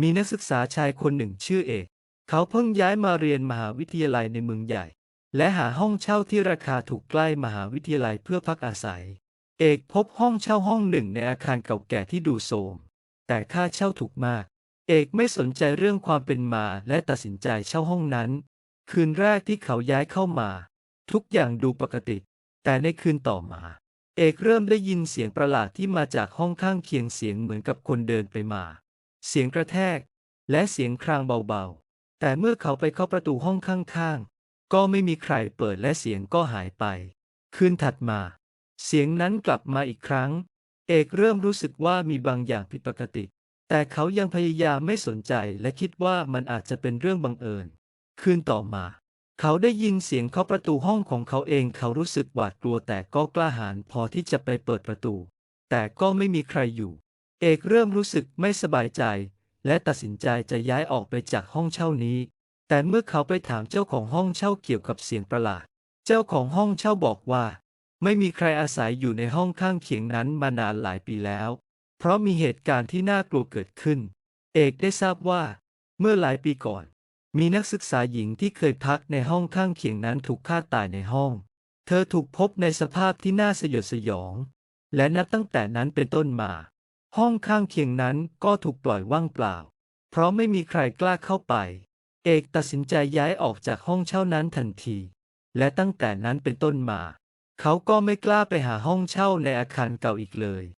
มีนักศึกษาชายคนหนึ่งชื่อเอก เขาเพิ่งย้ายมาเรียนมหาวิทยาลัยในเมืองใหญ่ และหาห้องเช่าที่ราคาถูกใกล้มหาวิทยาลัยเพื่อพักอาศัย เอกพบห้องเช่าห้องหนึ่งในอาคารเก่าแก่ที่ดูโทรมแต่ค่าเช่าถูกมาก เอกไม่สนใจเรื่องความเป็นมาและตัดสินใจเช่าห้องนั้น คืนแรกที่เขาย้ายเข้ามา ทุกอย่างดูปกติ แต่ในคืนต่อมา เอกเริ่มได้ยินเสียงประหลาดที่มาจากห้องข้างเคียงเสียงเหมือนกับคนเดินไปมา เสียงกระแทก และเสียงครางเบาๆ แต่เมื่อเขาไปเข้าประตูห้องข้างๆ ก็ไม่มีใครเปิดและเสียงก็หายไป คืนถัดมา เสียงนั้นกลับมาอีกครั้ง เอกเริ่มรู้สึกว่ามีบางอย่างผิดปกติ แต่เขายังพยายามไม่สนใจและคิดว่ามันอาจจะเป็นเรื่องบังเอิญ คืนต่อมา เขาได้ยินเสียงเคาะประตูห้องของเขาเอง เขารู้สึกหวาดกลัวแต่ก็กล้าหาญพอที่จะไปเปิดประตู แต่ก็ไม่มีใครอยู่ เอกเริ่มรู้สึกไม่สบายใจ และตัดสินใจจะย้ายออกไปจากห้องเช่านี้ แต่เมื่อเขาไปถามเจ้าของห้องเช่าเกี่ยวกับเสียงประหลาด เจ้าของห้องเช่าบอกว่า ไม่มีใครอาศัยอยู่ในห้องข้างเคียงนั้นมานานหลายปีแล้ว เพราะมีเหตุการณ์ที่น่ากลัวเกิดขึ้น เอกได้ทราบว่า เมื่อหลายปีก่อน มีนักศึกษาหญิงที่เคยพักในห้องข้างเคียงนั้นถูกฆ่าตายในห้อง เธอถูกพบในสภาพที่น่าสยดสยอง และนับตั้งแต่นั้นเป็นต้นมา ห้องข้างเคียงนั้นก็ถูกปล่อยว่างเปล่า เพราะไม่มีใครกล้าเข้าไป เอกตัดสินใจย้ายออกจากห้องเช่านั้นทันที และตั้งแต่นั้นเป็นต้นมา เขาก็ไม่กล้าไปหาห้องเช่าในอาคารเก่าอีกเลย